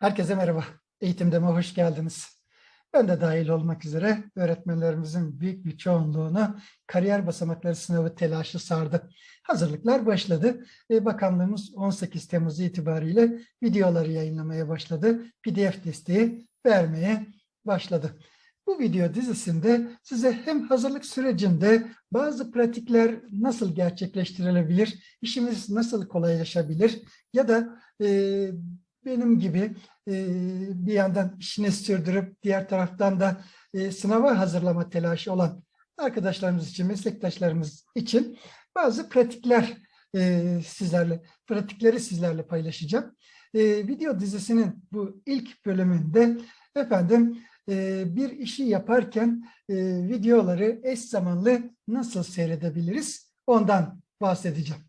Herkese merhaba. Eğitimdeme hoş geldiniz. Ben de dahil olmak üzere öğretmenlerimizin büyük bir çoğunluğunu kariyer basamakları sınavı telaşı sardı. Hazırlıklar başladı. ve Bakanlığımız 18 Temmuz itibariyle videoları yayınlamaya başladı. PDF desteği vermeye başladı. Bu video dizisinde size hem hazırlık sürecinde bazı pratikler nasıl gerçekleştirilebilir, işimiz nasıl kolaylaşabilir ya da e, benim gibi e, bir yandan işini sürdürüp diğer taraftan da e, sınava hazırlama telaşı olan arkadaşlarımız için, meslektaşlarımız için bazı pratikler e, sizlerle, pratikleri sizlerle paylaşacağım. E, video dizisinin bu ilk bölümünde efendim e, bir işi yaparken e, videoları eş zamanlı nasıl seyredebiliriz ondan bahsedeceğim.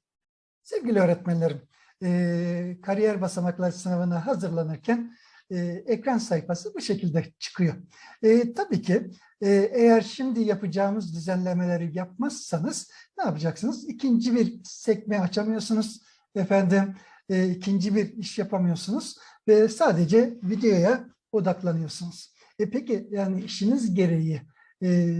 Sevgili öğretmenlerim, e, kariyer basamakları sınavına hazırlanırken e, ekran sayfası bu şekilde çıkıyor. E, tabii ki e, eğer şimdi yapacağımız düzenlemeleri yapmazsanız ne yapacaksınız? İkinci bir sekme açamıyorsunuz efendim, e, ikinci bir iş yapamıyorsunuz ve sadece videoya odaklanıyorsunuz. E peki yani işiniz gereği e,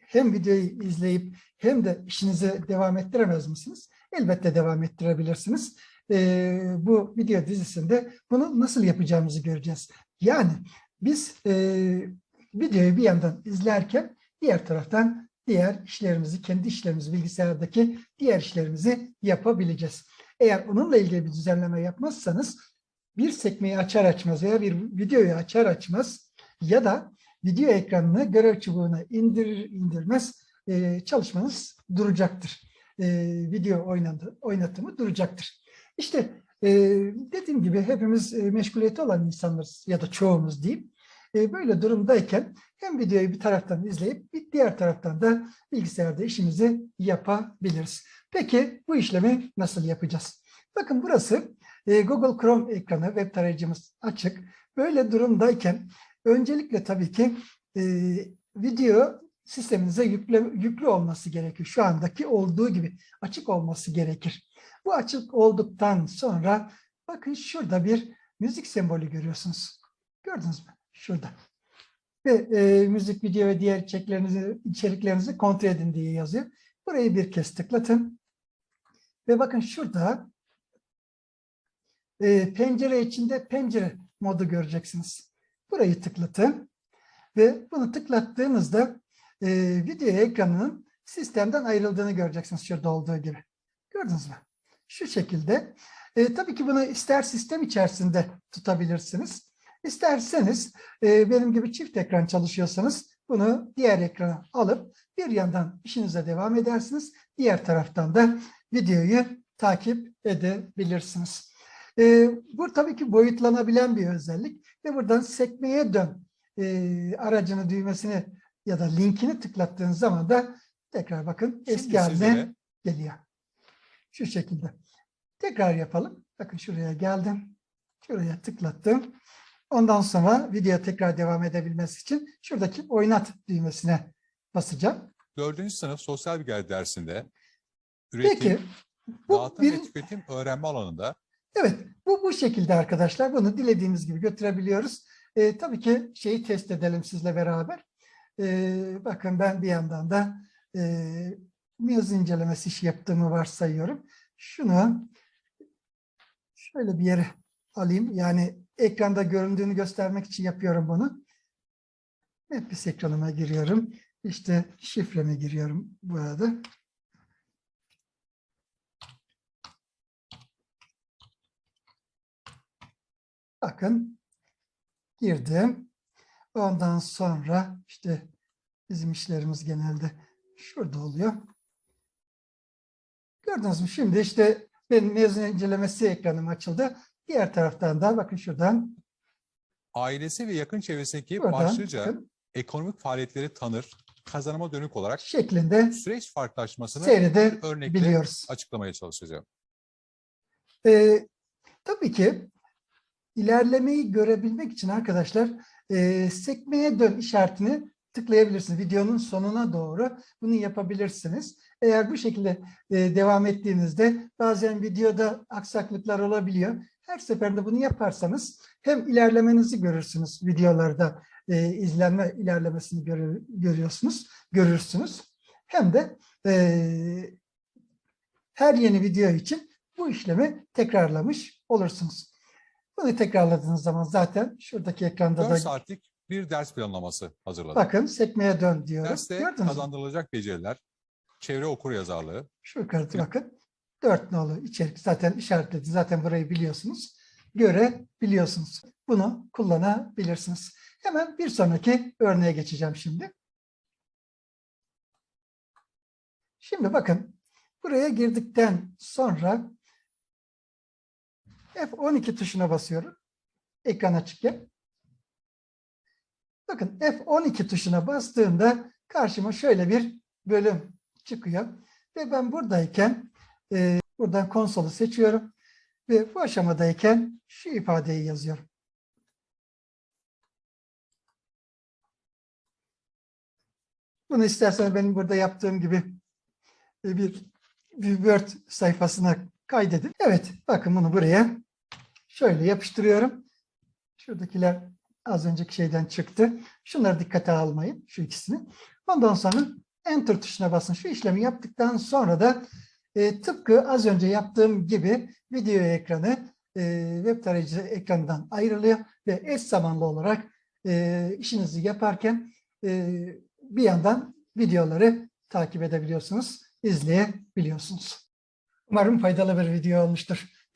hem videoyu izleyip hem de işinize devam ettiremez misiniz? Elbette devam ettirebilirsiniz. E, bu video dizisinde bunu nasıl yapacağımızı göreceğiz. Yani biz e, videoyu bir yandan izlerken diğer taraftan diğer işlerimizi, kendi işlerimizi, bilgisayardaki diğer işlerimizi yapabileceğiz. Eğer onunla ilgili bir düzenleme yapmazsanız bir sekmeyi açar açmaz veya bir videoyu açar açmaz ya da video ekranını görev çubuğuna indirir indirmez e, çalışmanız duracaktır. E, video oynadı, oynatımı duracaktır. İşte e, dediğim gibi hepimiz e, meşguliyeti olan insanlarız ya da çoğumuz diyeyim. E, böyle durumdayken hem videoyu bir taraftan izleyip bir diğer taraftan da bilgisayarda işimizi yapabiliriz. Peki bu işlemi nasıl yapacağız? Bakın burası e, Google Chrome ekranı, web tarayıcımız açık. Böyle durumdayken öncelikle tabii ki e, video sisteminize yüklü, yüklü olması gerekiyor. Şu andaki olduğu gibi açık olması gerekir. Bu açık olduktan sonra bakın şurada bir müzik sembolü görüyorsunuz. Gördünüz mü? Şurada. Ve e, müzik, video ve diğer içeriklerinizi, içeriklerinizi kontrol edin diye yazıyor. Burayı bir kez tıklatın. Ve bakın şurada e, pencere içinde pencere modu göreceksiniz. Burayı tıklatın. Ve bunu tıklattığınızda e, video ekranının sistemden ayrıldığını göreceksiniz şurada olduğu gibi. Gördünüz mü? Şu şekilde. E, tabii ki bunu ister sistem içerisinde tutabilirsiniz. İsterseniz e, benim gibi çift ekran çalışıyorsanız bunu diğer ekrana alıp bir yandan işinize devam edersiniz. Diğer taraftan da videoyu takip edebilirsiniz. E, bu tabii ki boyutlanabilen bir özellik ve buradan sekmeye dön e, aracını düğmesini ya da linkini tıklattığınız zaman da tekrar bakın eski Şimdi haline sizlere- geliyor. Şu şekilde. Tekrar yapalım. Bakın şuraya geldim. Şuraya tıklattım. Ondan sonra video tekrar devam edebilmesi için şuradaki oynat düğmesine basacağım. Dördüncü sınıf sosyal bilgiler dersinde üretim, Peki. Bu dağıtım bir, ve tüketim öğrenme alanında evet bu bu şekilde arkadaşlar. Bunu dilediğimiz gibi götürebiliyoruz. Ee, tabii ki şeyi test edelim sizle beraber. Ee, bakın ben bir yandan da e, yazı incelemesi işi yaptığımı varsayıyorum. Şunu şöyle bir yere alayım. Yani ekranda göründüğünü göstermek için yapıyorum bunu. Netbis ekranıma giriyorum. İşte şifreme giriyorum bu arada. Bakın girdim. Ondan sonra işte bizim işlerimiz genelde şurada oluyor. Gördünüz mü? Şimdi işte benim mezun incelemesi ekranım açıldı. Diğer taraftan da bakın şuradan ailesi ve yakın çevresindeki buradan başlıca bakın, ekonomik faaliyetleri tanır, kazanıma dönük olarak şeklinde süreç farklılaşmasını bir örnekle seyredebiliyoruz. açıklamaya çalışacağım. Ee, tabii ki ilerlemeyi görebilmek için arkadaşlar e, sekmeye dön işaretini tıklayabilirsiniz. Videonun sonuna doğru bunu yapabilirsiniz. Eğer bu şekilde e, devam ettiğinizde bazen videoda aksaklıklar olabiliyor. Her seferinde bunu yaparsanız hem ilerlemenizi görürsünüz videolarda e, izlenme ilerlemesini görü- görüyorsunuz, görürsünüz. Hem de e, her yeni video için bu işlemi tekrarlamış olursunuz. Bunu tekrarladığınız zaman zaten şuradaki ekranda 4 da saatlik bir ders planlaması hazırladım. bakın sekmeye dön diyorum. Derste Gördünüz mü? kazandırılacak beceriler, çevre okur yazarlığı, Şu yukarıda bakın. Dört nolu içerik zaten işaretledi. Zaten burayı biliyorsunuz. Görebiliyorsunuz. Bunu kullanabilirsiniz. Hemen bir sonraki örneğe geçeceğim şimdi. Şimdi bakın. Buraya girdikten sonra F12 tuşuna basıyorum. Ekran açıkken. Bakın F12 tuşuna bastığımda karşıma şöyle bir bölüm çıkıyor. Ve ben buradayken e, buradan konsolu seçiyorum. Ve bu aşamadayken şu ifadeyi yazıyorum. Bunu istersen benim burada yaptığım gibi e, bir, bir Word sayfasına kaydedin. Evet, bakın bunu buraya şöyle yapıştırıyorum. Şuradakiler az önceki şeyden çıktı. Şunları dikkate almayın, şu ikisini. Ondan sonra Enter tuşuna basın. Şu işlemi yaptıktan sonra da e, tıpkı az önce yaptığım gibi video ekranı e, web tarayıcı ekranından ayrılıyor ve eş zamanlı olarak e, işinizi yaparken e, bir yandan videoları takip edebiliyorsunuz, izleyebiliyorsunuz. Umarım faydalı bir video olmuştur.